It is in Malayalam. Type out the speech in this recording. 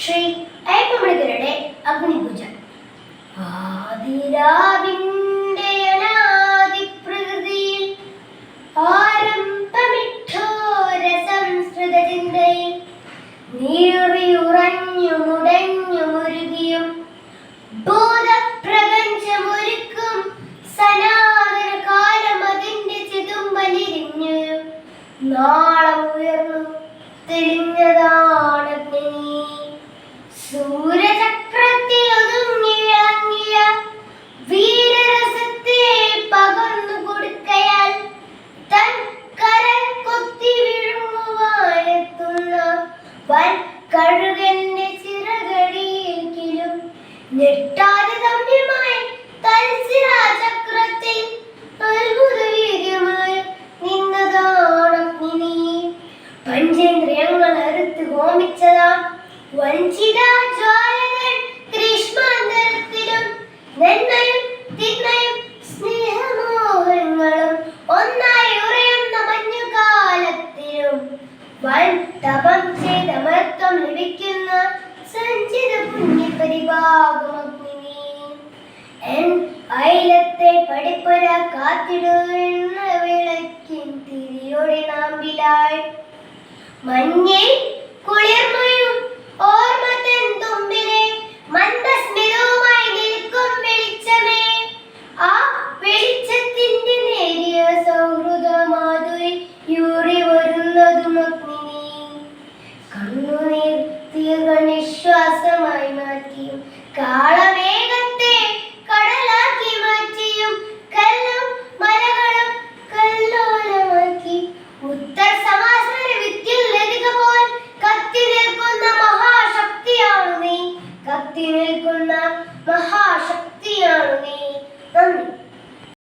ശ്രീ അയ്യപ്പമണിക്കരുടെ അഗ്നിപൂജ. ആദിരാവിന്റെ അനാദിപ്രകൃതിയിൽ ആരംഭമിട്ടോര സംസ്കൃത മുടഞ്ഞു നാളം വൻ കഴുകന്റെ ചിറകടിയിലും ഞെട്ടാതെ ഗമ്യമായി തൽസിരാചക്രത്തിൽ അത്ഭുതവീര്യമായി നിന്നതാണ് അഗ്നി പഞ്ചേന്ദ്രിയങ്ങൾ അറുത്ത് ഹോമിച്ചതാ. വഞ്ചിത ജ്വാലകൾ വൻ തപം ചെയ്ത മഹത്വം ലഭിക്കുന്ന സഞ്ചിത പുണ്യപരിഭാഗമഗ്നി എൻ അയലത്തെ പടിപ്പുര കാത്തിടുന്ന വിളക്കിൻ തിരിയോടെ നാമ്പിലായി മഞ്ഞേ മാറ്റിയും കടലാക്കി മാറ്റിയും കല്ലും മലകളും കല്ലോലമാക്കി. ഉത്തർ പോൽ കത്തി നിൽക്കുന്ന മഹാശക്തിയാണ് നീ. കത്തി മഹാശക്തിയാണ്